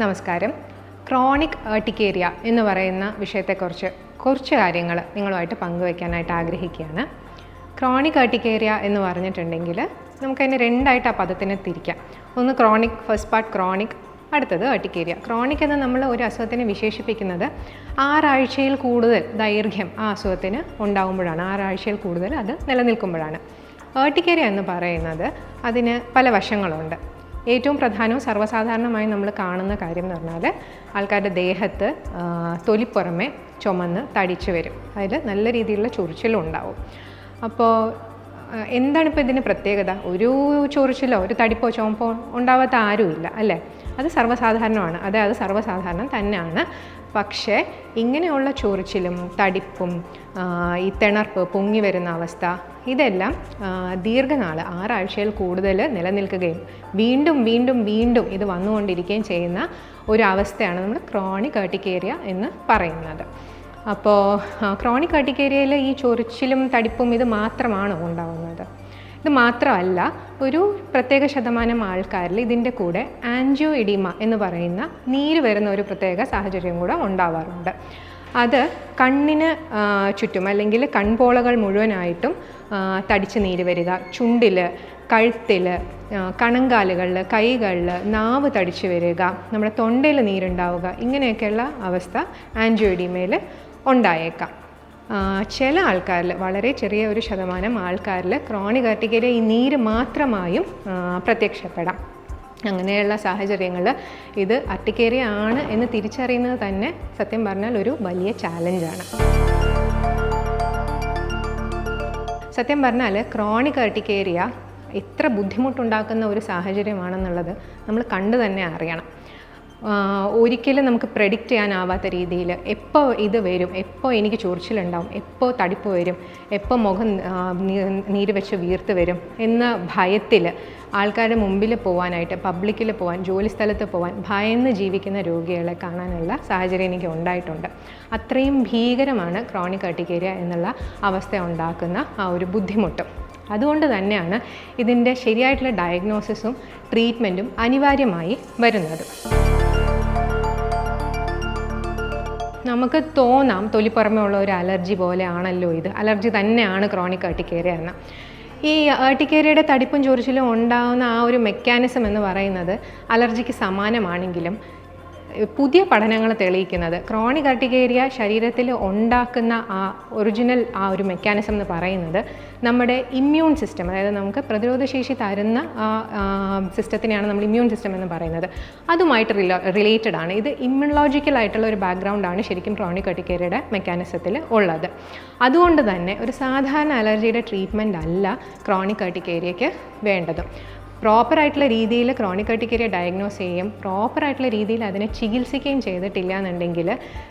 നമസ്കാരം. Chronic urticaria എന്ന് പറയുന്ന വിഷയത്തെക്കുറിച്ച് കുറച്ച് കാര്യങ്ങൾ നിങ്ങളുമായിട്ട് പങ്കുവയ്ക്കാനായിട്ട് ആഗ്രഹിക്കുകയാണ്. ക്രോണിക് ഏർട്ടിക്കേരിയ എന്ന് പറഞ്ഞിട്ടുണ്ടെങ്കിൽ നമുക്കതിനെ രണ്ടായിട്ട് ആ പദത്തിനെ തിരിക്കാം. ഒന്ന് ക്രോണിക് ഫസ്റ്റ് പാർട്ട് ക്രോണിക് അടുത്തത് ഏർട്ടിക്കേരിയ. ക്രോണിക് എന്ന് നമ്മൾ ഒരു അസുഖത്തിനെ വിശേഷിപ്പിക്കുന്നത് ആറാഴ്ചയിൽ കൂടുതൽ ദൈർഘ്യം ആ അസുഖത്തിന് ഉണ്ടാകുമ്പോഴാണ് ആറാഴ്ചയിൽ കൂടുതൽ അത് നിലനിൽക്കുമ്പോഴാണ്. ഏർട്ടിക്കേരിയ എന്ന് പറയുന്നത് അതിന് പല വശങ്ങളുണ്ട്. ഏറ്റവും പ്രധാനവും സർവസാധാരണമായി നമ്മൾ കാണുന്ന കാര്യം എന്ന് പറഞ്ഞാൽ ആൾക്കാരുടെ ദേഹത്ത് തൊലിപ്പുറമെ ചുമന്ന് തടിച്ചു വരും. അതിൽ നല്ല രീതിയിലുള്ള ചൊറിച്ചിലും ഉണ്ടാവും. അപ്പോൾ എന്താണ് ഇപ്പോൾ ഇതിന് പ്രത്യേകത? ഒരു ചൊറിച്ചിലോ ഒരു തടിപ്പോ ചുമപ്പോ ഉണ്ടാവാത്ത ആരുമില്ല അല്ലേ? അത് സർവസാധാരണമാണ്. അതായത് അത് സർവസാധാരണം തന്നെയാണ്. പക്ഷേ ഇങ്ങനെയുള്ള ചൊറിച്ചിലും തടിപ്പും ഈ തിണർപ്പ് പൊങ്ങി വരുന്ന അവസ്ഥ ഇതെല്ലാം ദീർഘനാൾ ആറാഴ്ചയിൽ കൂടുതൽ നിലനിൽക്കുകയും വീണ്ടും വീണ്ടും വീണ്ടും ഇത് വന്നുകൊണ്ടിരിക്കുകയും ചെയ്യുന്ന ഒരു അവസ്ഥയാണ് നമ്മൾ ക്രോണിക് ഏർട്ടിക്കേരിയ എന്ന് പറയുന്നത്. അപ്പോൾ ക്രോണിക് ഏർട്ടിക്കേരിയയിൽ ഈ ചൊറിച്ചിലും തടിപ്പും ഇത് മാത്രമാണ് ഉണ്ടാകുന്നത് ഇത് മാത്രമല്ല ഒരു പ്രത്യേക ശതമാനം ആൾക്കാരിൽ ഇതിന്റെ കൂടെ ആൻജിയോ ഇഡിമ എന്ന് പറയുന്ന നീര് വരുന്ന ഒരു പ്രത്യേക സാഹചര്യം കൂടെ ഉണ്ടാവാറുണ്ട്. അത് കണ്ണിന് ചുറ്റും അല്ലെങ്കിൽ കൺപോളകൾ മുഴുവനായിട്ടും തടിച്ച് നീര് വരിക. ചുണ്ടിൽ കഴുത്തിൽ കണങ്കാലുകളിൽ കൈകളിൽ നാവ് തടിച്ച് വരിക. നമ്മുടെ തൊണ്ടയിൽ നീരുണ്ടാവുക. ഇങ്ങനെയൊക്കെയുള്ള അവസ്ഥ ആൻജിയോഡീമയിൽ ഉണ്ടായേക്കാം. ചില ആൾക്കാരിൽ വളരെ ചെറിയ ഒരു ശതമാനം ആൾക്കാരിൽ ക്രോണിക് അർട്ടിക്കയിലെ ഈ നീര് മാത്രമായും പ്രത്യക്ഷപ്പെടാം. അങ്ങനെയുള്ള സാഹചര്യങ്ങൾ ഇത് അട്ടിക്കേറിയാണ് എന്ന് തിരിച്ചറിയുന്നത് തന്നെ സത്യം പറഞ്ഞാൽ ഒരു വലിയ ചാലഞ്ചാണ് സത്യം പറഞ്ഞാൽ ക്രോണിക് അർട്ടിക്കേരിയ എത്ര ബുദ്ധിമുട്ടുണ്ടാക്കുന്ന ഒരു സാഹചര്യമാണെന്നുള്ളത് നമ്മൾ കണ്ടു തന്നെ അറിയണം. ഒരിക്കലും നമുക്ക് പ്രഡിക്റ്റ് ചെയ്യാനാവാത്ത രീതിയിൽ എപ്പോൾ ഇത് വരും എപ്പോൾ എനിക്ക് ചൊറിച്ചിലുണ്ടാവും എപ്പോൾ തടിപ്പ് വരും എപ്പോൾ മുഖം നീര് വെച്ച് വീർത്ത് വരും എന്ന ഭയത്തിൽ ആൾക്കാരുടെ മുമ്പിൽ പോകാനായിട്ട് പബ്ലിക്കിൽ പോകാൻ ജോലി സ്ഥലത്ത് പോകാൻ ഭയന്ന് ജീവിക്കുന്ന രോഗികളെ കാണാനുള്ള സാഹചര്യം എനിക്ക് ഉണ്ടായിട്ടുണ്ട്. അത്രയും ഭീകരമാണ് ക്രോണിക് അട്ടിക്കേരിയ എന്നുള്ള അവസ്ഥ ഉണ്ടാക്കുന്ന ആ ഒരു ബുദ്ധിമുട്ട്. അതുകൊണ്ട് തന്നെയാണ് ഇതിന്റെ ശരിയായിട്ടുള്ള ഡയഗ്നോസിസും ട്രീറ്റ്മെന്റും അനിവാര്യമായി വരുന്നത്. നമുക്ക് തോന്നാം തൊലിപ്പുറമേ ഉള്ള ഒരു അലർജി പോലെയാണല്ലോ ഇത്. അലർജി തന്നെയാണ് ക്രോണിക് ആർട്ടിക്കേറിയ എന്ന്. ഈ ഏർട്ടിക്കേരിയയുടെ തടിപ്പും ചൊറിച്ചിലും ഉണ്ടാകുന്ന ആ ഒരു മെക്കാനിസം എന്ന് പറയുന്നത് അലർജിക്ക് സമാനമാണെങ്കിലും പുതിയ പഠനങ്ങൾ തെളിയിക്കുന്നത്. ക്രോണിക് അർട്ടിക്കേരിയ ശരീരത്തിൽ ഉണ്ടാക്കുന്ന ആ ഒറിജിനൽ ആ ഒരു മെക്കാനിസം എന്ന് പറയുന്നത് നമ്മുടെ ഇമ്മ്യൂൺ സിസ്റ്റം അതായത് നമുക്ക് പ്രതിരോധശേഷി തരുന്ന ആ സിസ്റ്റത്തിനെയാണ് നമ്മൾ ഇമ്മ്യൂൺ സിസ്റ്റം എന്ന് പറയുന്നത്. അതുമായിട്ട് റിലേറ്റഡ് ആണ്. ഇത് ഇമ്മ്യൂണോളജിക്കൽ ആയിട്ടുള്ള ഒരു ബാക്ക്ഗ്രൗണ്ട് ആണ് ശരിക്കും ക്രോണിക് അർട്ടിക്കേരിയയുടെ മെക്കാനിസത്തിൽ ഉള്ളത്. അതുകൊണ്ട് തന്നെ ഒരു സാധാരണ അലർജിയുടെ ട്രീറ്റ്മെന്റ് അല്ല ക്രോണിക് അർട്ടിക്കേരിയയ്ക്ക് വേണ്ടത്. പ്രോപ്പറായിട്ടുള്ള രീതിയിൽ ക്രോണിക് അർട്ടിക്കേരിയ ഡയഗ്നോസ് ചെയ്യുകയും പ്രോപ്പറായിട്ടുള്ള രീതിയിൽ അതിനെ ചികിത്സിക്കുകയും ചെയ്തിട്ടില്ല എന്നുണ്ടെങ്കിൽ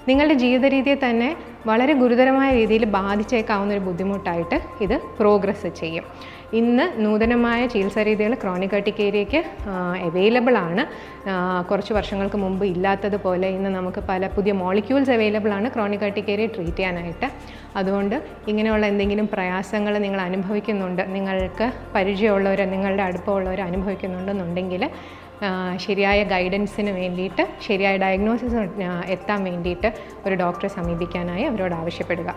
നിങ്ങളുടെ ജീവിത രീതിയെ തന്നെ വളരെ ഗുരുതരമായ രീതിയിൽ ബാധിച്ചേക്കാവുന്ന ഒരു ബുദ്ധിമുട്ടായിട്ട് ഇത് പ്രോഗ്രസ് ചെയ്യും. ഇന്ന് നൂതനമായ ചികിത്സാ രീതികൾ ക്രോണിക് അട്ടിക്കേരിയയ്ക്ക് അവൈലബിൾ ആണ്. കുറച്ച് വർഷങ്ങൾക്ക് മുമ്പ് ഇല്ലാത്തതുപോലെ ഇന്ന് നമുക്ക് പല പുതിയ മോളിക്യൂൾസ് അവൈലബിൾ ആണ് ക്രോണിക് അട്ടിക്കേരിയ ട്രീറ്റ് ചെയ്യാനായിട്ട്. അതുകൊണ്ട് ഇങ്ങനെയുള്ള എന്തെങ്കിലും പ്രയാസങ്ങൾ നിങ്ങൾ അനുഭവിക്കുന്നുണ്ട് നിങ്ങൾക്ക് പരിചയമുള്ളവർ നിങ്ങളുടെ അടുപ്പമുള്ളവർ അനുഭവിക്കുന്നുണ്ടെന്നുണ്ടെങ്കിൽ ശരിയായ ഗൈഡൻസിന് വേണ്ടിയിട്ട് ശരിയായ ഡയഗ്നോസിസ് എത്താൻ വേണ്ടിയിട്ട് ഒരു ഡോക്ടറെ സമീപിക്കാനായി അവരോട് ആവശ്യപ്പെടുക.